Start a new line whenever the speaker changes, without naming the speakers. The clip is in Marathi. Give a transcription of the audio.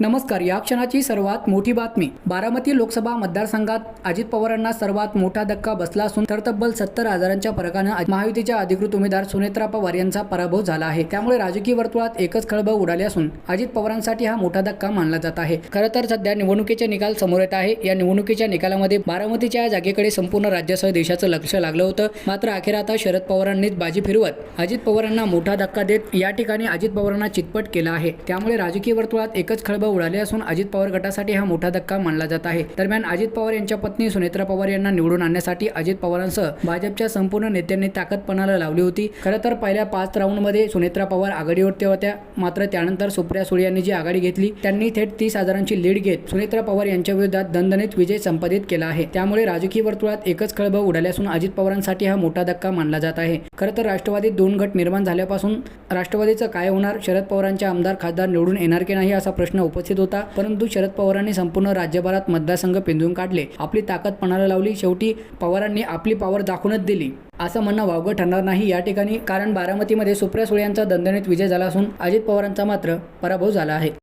नमस्कार या क्षणाची सर्वात मोठी बातमी. बारामती लोकसभा मतदारसंघात अजित पवारांना सर्वात मोठा धक्का बसला असून तर तब्बल सत्तर हजारांच्या फरकानं महायुतीच्या अधिकृत उमेदवार सुनेत्रा पवार यांचा पराभव झाला आहे. त्यामुळे राजकीय वर्तुळात एकच खळबळ उडाली असून अजित पवारांसाठी हा मोठा धक्का मानला जात आहे. खरं तर सध्या निवडणुकीचे निकाल समोर येत आहे. या निवडणुकीच्या निकालामध्ये बारामतीच्या या जागेकडे संपूर्ण राज्यासह देशाचं लक्ष लागलं होतं. मात्र अखेर आता शरद पवारांनीच बाजी फिरवत अजित पवारांना मोठा धक्का देत या ठिकाणी अजित पवारांना चितपट केला आहे. त्यामुळे राजकीय वर्तुळात एकच खळबळ उडाले असून अजित पवार गटासाठी हा मोठा धक्का मानला जात आहे. दरम्यान अजित पवार यांच्या पत्नी सुनेत्रा पवार यांना निवडून आणण्यासाठी अजित पवारांसह भाजपच्या संपूर्ण नेत्यांनी ताकदपणाला लावली होती. खरं तर पहिल्या पाच राऊंडमध्ये सुनेत्रा पवार आघाडीवरती होत्या. मात्र त्यानंतर सुप्रिया सुळे यांनी जी आघाडी घेतली त्यांनी थेट तीस हजारांची लीड घेत सुनेत्रा पवार यांच्या विरोधात दणदणीत विजय संपादित केला आहे. त्यामुळे राजकीय वर्तुळात एकच खळबळ उडाले असून अजित पवारांसाठी हा मोठा धक्का मानला जात आहे. खरं तर राष्ट्रवादीत दोन गट निर्माण झाल्यापासून राष्ट्रवादीचं काय होणार? शरद पवारांचे आमदार खासदार निवडून येणार की नाही असा प्रश्न उपस्थित होता. परंतु शरद पवारांनी संपूर्ण राज्यभरात मतदारसंघ पिंजून काढले. आपली ताकद पणाला लावली. शेवटी पवारांनी आपली पॉवर दाखवूनच दिली. असं म्हणणं वावगं ठरणार नाही. या ठिकाणी कारण बारामतीमध्ये सुप्रिया सुळे यांचा दणदणीत विजय झाला असून अजित पवारांचा मात्र पराभव झाला आहे.